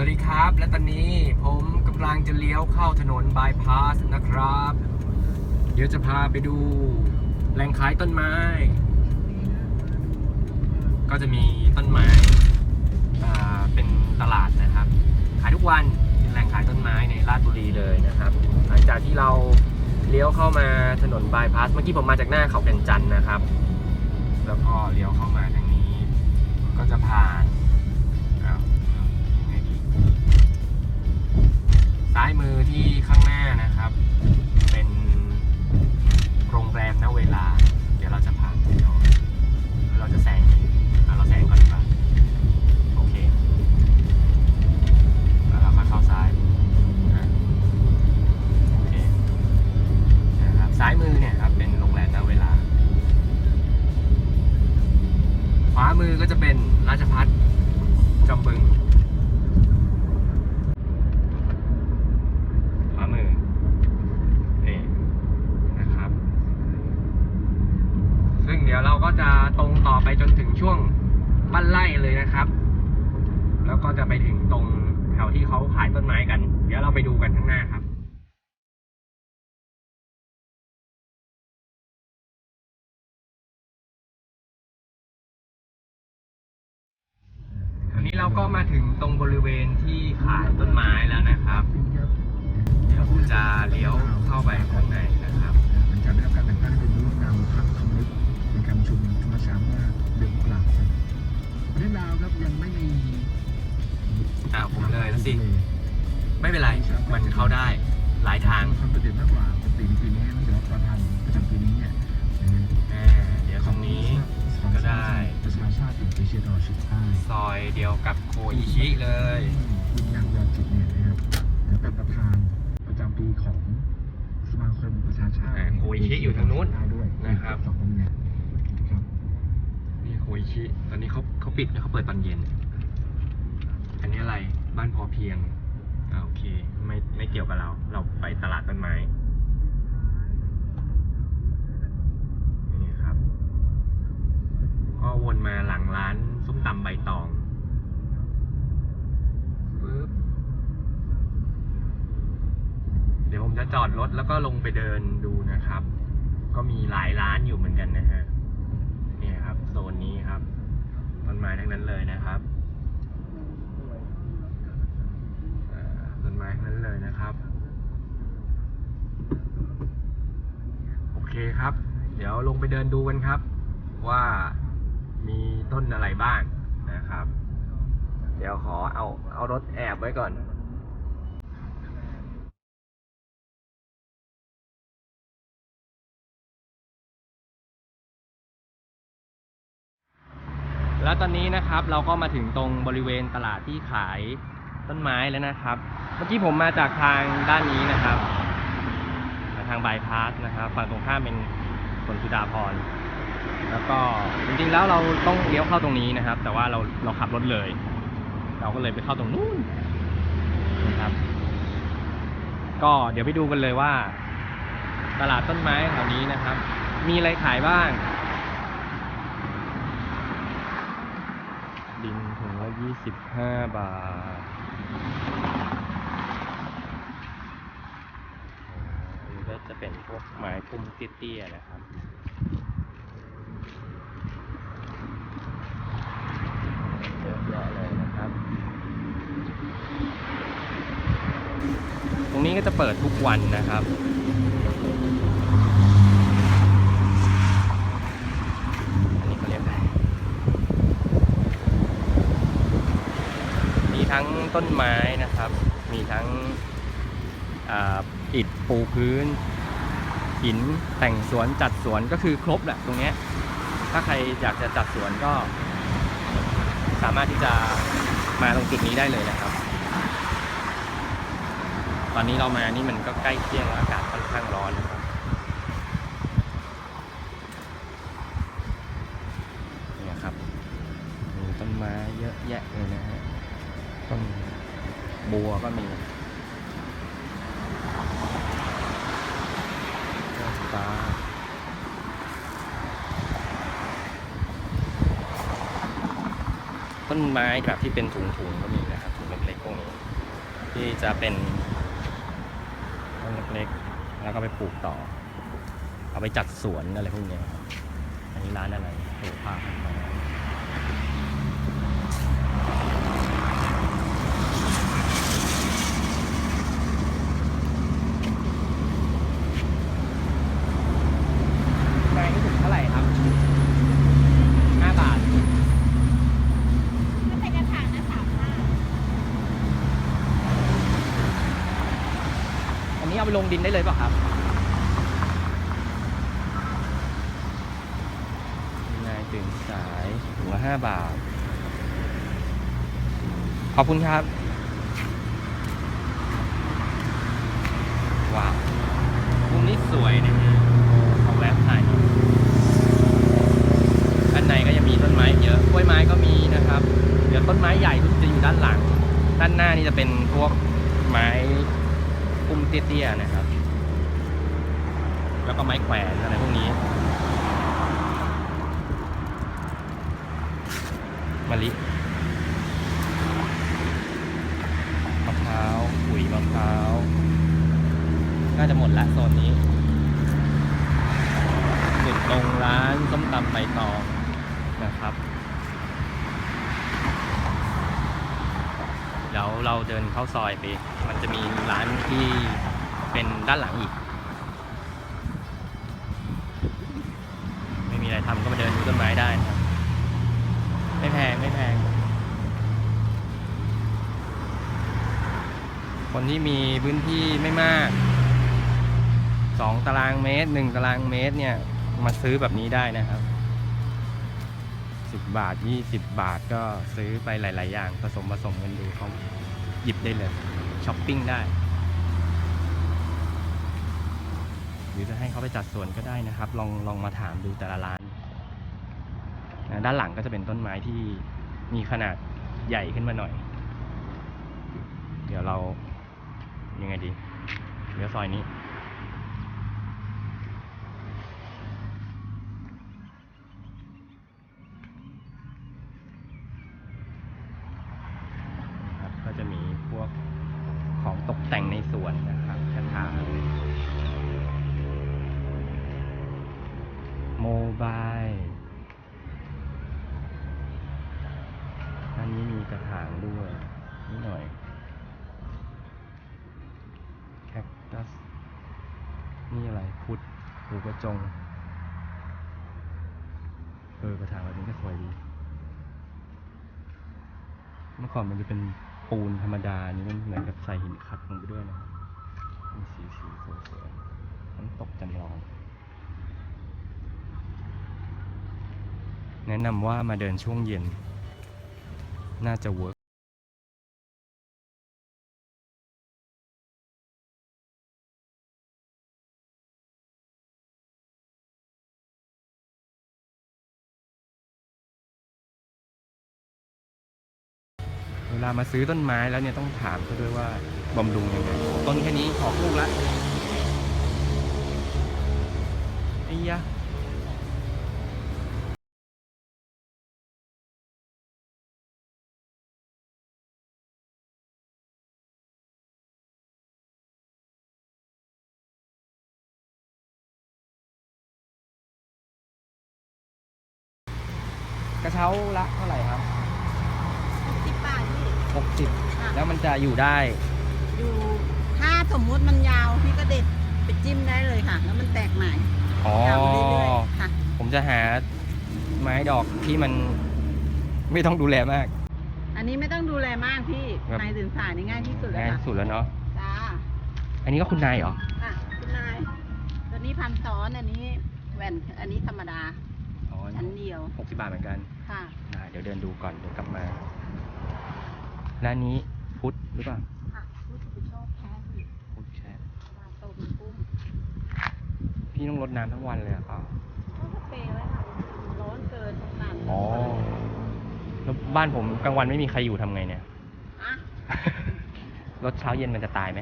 สวัสดีครับ และตอนนี้ผมกำลังจะเลี้ยวเข้าถนนบายพาสนะครับ เดี๋ยวจะพาไปดูแหล่งขายต้นไม้ ก็จะมีต้นไม้เป็นตลาดนะครับ ขายทุกวันเป็นแหล่งขายต้นไม้ในราชบุรีเลยนะครับ หลังจากที่เราเลี้ยวเข้ามาถนนบายพาสเมื่อกี้ผมมาจากหน้าเขาแก่นจันทน์นะครับ แล้วก็เลี้ยวเข้ามาทางนี้ ก็จะผ่าน ซ้ายมือที่ข้างหน้านะครับ เป็นโรงแรมณเวลา เดี๋ยวเราจะพา ไปจนถึงช่วงบ้านไร่เลยนะครับ แล้วก็จะไปถึงตรงแถวที่เขาขายต้นไม้กัน เดี๋ยวเราไปดูกันข้างหน้าครับอันนี้เราก็มาถึงตรงบริเวณที่ขายต้นไม้แล้วนะครับ เดี๋ยวผมจะ ยังไม่มีอ้าวผมเลยแล้วสิ ไม่เป็นไร มันเข้าได้หลายทางความโดดเด่นมากกว่าปกติในปีนี้นั่นคือว่าประธานประจำปีนี้เนี่ยอ่าเดี๋ยวตรงนี้ก็ได้ ประชาชาติแห่งเอเชียตะวันออกเฉียงใต้ซอยเดียวกับโคอิชิเลย คุณนางยอนจิตเนี่ยนะครับและเป็นประธานประจำปีของสมาคมประชาชาติอ่าโคอิชิอยู่ทางนู้นด้วยนะครับ สองตำแหน่งครับนี่ โอิชิตอนนี้เขาเขาปิดแล้วเขาเปิดตอนเย็น อันนี้อะไรบ้านพอเพียงอ่าโอเค ไม่ไม่เกี่ยวกับเรา เราไปตลาดต้นไม้นี่ครับ ก็วนมาหลังร้านส้มตำใบตองปึ๊บเดี๋ยวผมจะจอดรถแล้วก็ลงไปเดินดูนะครับ ก็มีหลายร้านอยู่เหมือนกันนะฮะ นี่ยครับโซนนี้ครับต้นไม้ทั้งนั้นเลยนะครับต้นไม้ทั้งนั้นเลยนะครับ โอเคครับ เดี๋ยวลงไปเดินดูกันครับ ว่ามีต้นอะไรบ้างนะครับ เดี๋ยวขอเอาเอารถแอบไว้ก่อน แล้วตอนนี้นะครับเราก็มาถึงตรงบริเวณตลาดที่ขายต้นไม้แล้วนะครับ เมื่อกี้ผมมาจากทางด้านนี้นะครับมาทางบายพาสนะครับ ฝั่งตรงข้ามเป็นสวนสุดาพรณ์แล้วก็จริงๆแล้วเราต้องเลี้ยวเข้าตรงนี้นะครับ แต่ว่าเราเราขับรถเลย เราก็เลยไปเข้าตรงนู้นนะครับ ก็เดี๋ยวไปดูกันเลยว่า ตลาดต้นไม้แถวนี้นะครับ มีอะไรขายบ้าง 25 บาทนี่ก็จะเป็นพวกไม้พุ่มเตี้ยๆนะครับเยอะแยะเลยนะครับ ตรงนี้ก็จะเปิดทุกวันนะครับ ต้นไม้นะครับ มีทั้งอิฐปูพื้น หินแต่งสวนจัดสวนก็คือครบแหละตรงนี้ ถ้าใครอยากจะจัดสวนก็ สามารถที่จะมาตรงจุดนี้ได้เลยนะครับ ตอนนี้เรามานี่มันก็ใกล้เที่ยงแล้วอากาศค่อนข้างร้อนนะครับ ต้นบัวก็มียอดฟ้าต้นไม้แบบที่เป็นถุงๆก็มีนะครับถุงเล็กๆพวกนี้ที่จะเป็นต้นเล็กๆแล้วก็ไปปลูกต่อ เอาไปจัดสวนอะไรพวกนี้ครับอันนี้ร้านอะไรโอ้ภาพขึ้นมาไม้นี่ถุงเท่าไหร่ครับห้าบาท ถ้าใส่กระถางนะสามห้า อันนี้ เอาไปลงดินได้เลยป่ะครับนายตื่นสายถุงละห้าบาท ขอบคุณครับ ว้าวมุมนี้สวยนะฮะขอแวะถ่ายอยด้านในก็ยังมีต้นไม้เยอะกล้วยไม้ก็มีนะครับ เดี๋ยวต้นไม้ใหญ่ก็จะอยู่ด้านหลัง ด้านหน้านี่จะเป็นพวกไม้ มเตี้ยๆนะครับ แล้วก็ไม้แขวนอะไรพวกนี้มะลิมะพร้าวขุยมะพร้าวน่าจะหมดละโซนนี้สุดตรงร้านส้มตำใบตองนะครับ เดี๋ยวเราเดินเข้าซอยไป มันจะมีร้านที่เป็นด้านหลังอีก ไม่มีอะไรทำก็มาเดินดูต้นไม้ได้นะครับ ไม่แพงไม่แพง คนที่มีพื้นที่ไม่มากสองตารางเมตรหนึ่งตารางเมตรเนี่ย มาซื้อแบบนี้ได้นะครับ สิบบาทยี่สิบบาทก็ซื้อไปหลาย ๆ อย่างผสมผสมกันดูเขาหยิบได้เลยช้อปปิ้งได้ หรือจะให้เขาไปจัดสวนก็ได้นะครับ ลองลองมาถามดูแต่ละร้านนะด้านหลังก็จะเป็นต้นไม้ที่มีขนาดใหญ่ขึ้นมาหน่อย เดี๋ยวเรายังไงดี เดี๋ยวซอยนี้ นะครับก็จะมีพ วกของตกแต่งในสวนนะครับกระถางโมบายอันนี้มีกระถางด้วยนิดหน่อยแคคตัสนี่อะไรพุทธหรือกระจง เออกระถางแบบนี้ก็สวยดี เมื่อก่อนมันจะเป็น ปูนธรรมดานี่มันเหมือนกับใส่หินขัดลงไปด้วยนะมีสีสีสวยๆน้ำตกจำลอง แนะนำว่ามาเดินช่วงเย็น น่าจะเวิร์ก วลามาซื้อต้นไม้แล้วเนี่ยต้องถามเขาด้วยว่าบำรุงยังไงต้นแค่นี้ขอลูกละไอ้ยะกระเช้าละเท่าไหร่ครับ สิบบาทพี่ หกสิบ ค่ะแล้วมันจะอยู่ได้อยู่ถ้าสมมุติมันยาวพี่ก็เด็ดไปจิ้มได้เลยค่ะ แล้วมันแตกใหม่อ๋อยาวไปเรื่อยๆค่ะ ผมจะหาไม้ดอกที่มันไม่ต้องดูแลมาก อันนี้ไม่ต้องดูแลมากพี่ครับ นายตื่นสายนี่ง่ายที่สุดแล้วง่ายค่ะที่สุดแล้วเนาะจ้าอันนี้ก็คุณนายเหรอค่ะคุณนายตัวนี้พันซ้อนอันนี้แหวนอันนี้ธรรมดาอ๋อชั้นเดียวหกสิบบาทเหมือนกันค่ะได้เดี๋ยวเดินดูก่อนเดี๋ยวกลับมา ร้านนี้พุทธหรือเปล่าค่ะรู้สึกชอบแพ้สิพุทธแช่มาโตเป็นปุ้มพี่ต้องรดน้ำทั้งวันเลยเหรอะเปล่าเขาสเปรย์ไว้ค่ะร้อนเกินหนักอ๋อแล้วบ้านผมกลางวันไม่มีใครอยู่ทำไงเนี่ย อะรถเช้าเย็นมันจะตายไหม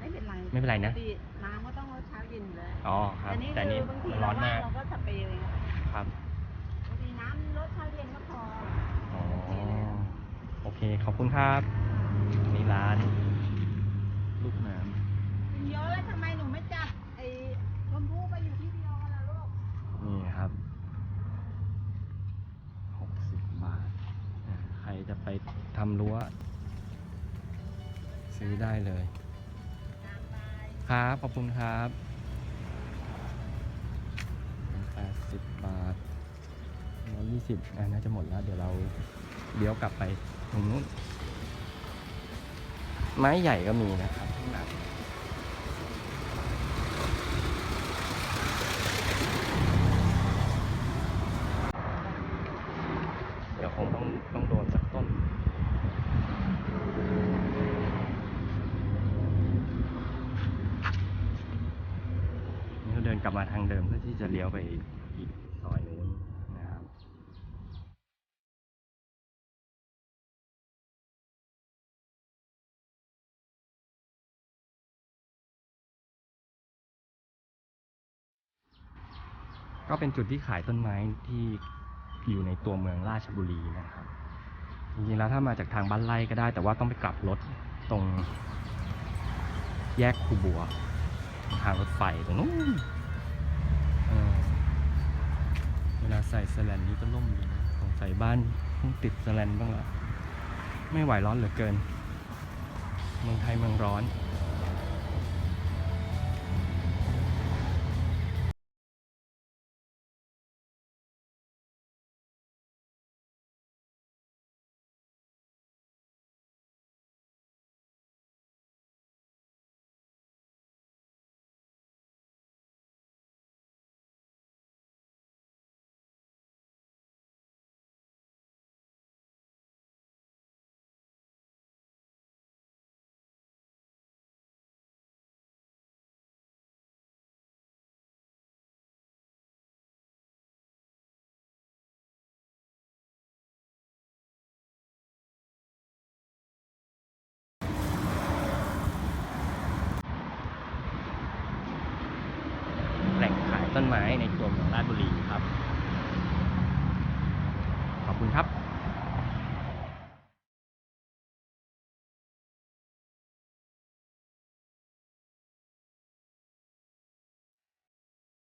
ไม่เป็นไรไม่เป็นไรนะปกติน้ำก็ต้องรดเช้าเย็นอยู่แล้วอ๋อครับ แต่แต่นี่นี่คือบางทีมันเราร้อนว่ามากเราก็สเปรย์เองครับบางทีน้ำรดเช้าเย็นก็พออ๋อบางที โอเค ขอบคุณครับ นี่ร้าน ลูกน้กินเยอะแล้วทำไมหนูไม่จับไอ้ชมพู่ไปอยู่ที่เดียวกันล่ะลูกำนี่ครับหกสิบบาทอ่าใครจะไปทำรั้ว ซื้อได้เลยตามไปครับ ขอบคุณครับแปดสิบบาทร้อยยี่สิบอะน่าจะหมดแล้ว เดี๋ยวเราเลี้ยวกลับไป ตรงนู้นไม้ใหญ่ก็มีนะครับข้างหลังเดี๋ยวคงต้องต้องโดนสักต้นนี่เราเดินกลับมาทางเดิมเพื่อที่จะเลี้ยวไปอีกซอยนู้นนะครับ ก็เป็นจุดที่ขายต้นไม้ที่อยู่ในตัวเมืองราชบุรีนะครับ จริงๆแล้วถ้ามาจากทางบ้านไร่ก็ได้ แต่ว่าต้องไปกลับรถตรงแยกคูบัว ทางรถไฟตรงนู้นเวลาใส่สแลนนี้ก็ล่มดีนะสงสัยบ้านต้องติดสแลนบ้างละไม่ไหวร้อนเหลือเกิน เมืองไทยเมืองร้อน ไม้ในตัวเมืองราชบุรีครับ ขอบคุณครับ